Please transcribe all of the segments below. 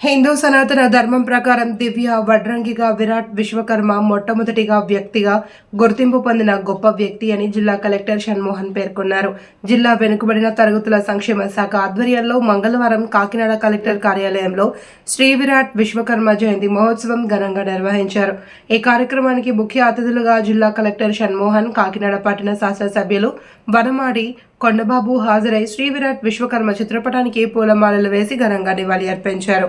హిందూ సనాతన ధర్మం ప్రకారం దివ్య వడ్రంగిగా విరాట్ విశ్వకర్మ మొట్టమొదటిగా వ్యక్తిగా గుర్తింపు పొందిన గొప్ప వ్యక్తి అని జిల్లా కలెక్టర్ షణ్మోహన్ పేర్కొన్నారు. జిల్లా వెనుకబడిన తరగతుల సంక్షేమ శాఖ ఆధ్వర్యంలో మంగళవారం కాకినాడ కలెక్టర్ కార్యాలయంలో శ్రీ విరాట్ విశ్వకర్మ జయంతి మహోత్సవం ఘనంగా నిర్వహించారు. ఈ కార్యక్రమానికి ముఖ్య అతిథులుగా జిల్లా కలెక్టర్ షణ్మోహన్ కాకినాడ పట్టణ శాసనసభ్యులు వనమాడి కొండబాబు హాజరై శ్రీ విరాట్ విశ్వకర్మ చిత్రపటానికి పూలమాలలు వేసి ఘనంగా నివాళి అర్పించారు.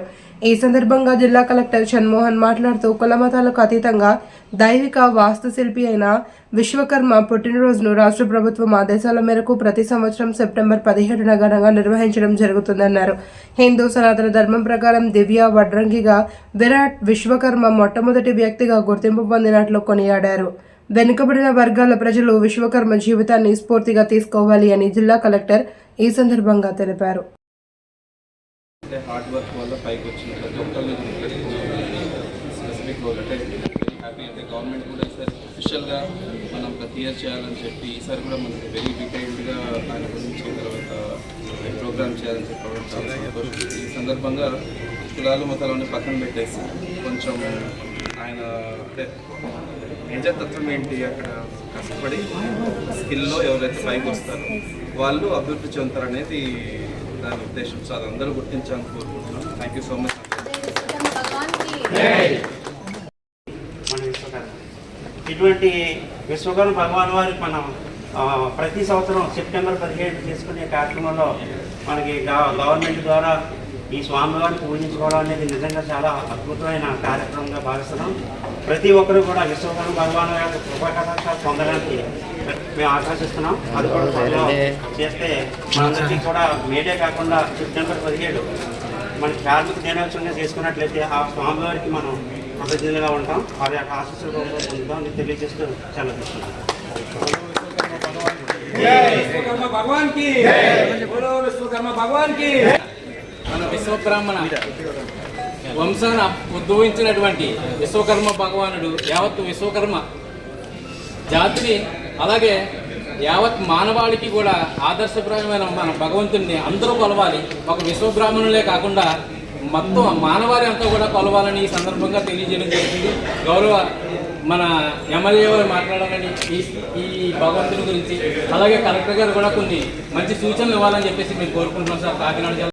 ఈ సందర్భంగా జిల్లా కలెక్టర్ షణ్మోహన్ మాట్లాడుతూ కులమతాలకు అతీతంగా దైవిక వాస్తుశిల్పి అయిన విశ్వకర్మ పుట్టినరోజును రాష్ట్ర ప్రభుత్వం ఆదేశాల మేరకు ప్రతి సంవత్సరం సెప్టెంబర్ పదిహేడున ఘనంగా నిర్వహించడం జరుగుతుందన్నారు. హిందూ సనాతన ధర్మం ప్రకారం దివ్య వడ్రంగిగా విరాట్ విశ్వకర్మ మొట్టమొదటి వ్యక్తిగా గుర్తింపు పొందినట్లు కొనియాడారు. వెనుకబడిన వర్గాల ప్రజలు విశ్వకర్మ జీవితాన్ని స్ఫూర్తిగా తీసుకోవాలి అని జిల్లా కలెక్టర్ ఈ సందర్భంగా తెలిపారు. అంటే హార్డ్ వర్క్ వల్ల పైకి వచ్చిన ప్రతి ఒక్కరిని స్పెసిఫిక్ రోల్ అంటే హ్యాపీ అంటే గవర్నమెంట్ కూడా ఈసారి అఫిషియల్గా మనం ప్రతి ఇయర్ చేయాలని చెప్పి ఈసారి కూడా మనకి వెరీ డీటెయిల్డ్గా ఆయన గురించి తర్వాత ప్రోగ్రామ్ చేయాలని చాలా సంతోషం. ఈ సందర్భంగా కులాలు మతాలని పక్కన పెట్టేసి కొంచెం ఆయన అంటే నిజతత్వం ఏంటి అక్కడ కష్టపడి స్కిల్లో ఎవరైతే పైకి వస్తారో వాళ్ళు అభివృద్ధి చెందుతారు అనేది దాని ఉద్దేశం. సో అది అందరూ గుర్తించాలని కోరుకుంటున్నాం. థ్యాంక్ యూ సో మచ్ ఇటువంటి విశ్వకర్మ భగవాన్ వారికి మనం ప్రతి సంవత్సరం సెప్టెంబర్ పదిహేడు చేసుకునే కార్యక్రమంలో మనకి గవర్నమెంట్ ద్వారా ఈ స్వామివారిని పూజించుకోవడం అనేది నిజంగా చాలా అద్భుతమైన కార్యక్రమంగా భావిస్తున్నాం. ప్రతి ఒక్కరు కూడా విశ్వకర్మ భగవాన్ యొక్క కృపకటాక్షాలు పొందడానికి మేము ఆకాశిస్తున్నాం. అది కూడా త్వరలో చేస్తే మనందరికీ కూడా మేడే కాకుండా సెప్టెంబర్ పదిహేడు మన కార్మిక దినోత్సవంగా చేసుకున్నట్లయితే ఆ స్వామివారికి మనం కృతజ్ఞతలుగా ఉంటాం. వారి యొక్క ఆశీస్సులు పొందుతాం. అని తెలియజేస్తూ సెలవుస్తున్నాం విశ్వకర్మ మన విశ్వబ్రాహ్మణ వంశాన ఉద్భవించినటువంటి విశ్వకర్మ భగవానుడు యావత్ విశ్వకర్మ జాతిని అలాగే యావత్ మానవాళికి కూడా ఆదర్శప్రాయమైన మన భగవంతుడిని అందరూ కొలవాలి. ఒక విశ్వబ్రాహ్మణులే కాకుండా మొత్తం మానవాళి అంతా కూడా కొలవాలని ఈ సందర్భంగా తెలియజేయడం జరిగింది. గౌరవ మన ఎమ్మెల్యే వారు మాట్లాడాలని ఈ ఈ భగవంతుని గురించి అలాగే కలెక్టర్ గారు కూడా కొన్ని మంచి సూచనలు ఇవ్వాలని చెప్పేసి మేము కోరుకుంటున్నాం సార్. కాకినాడ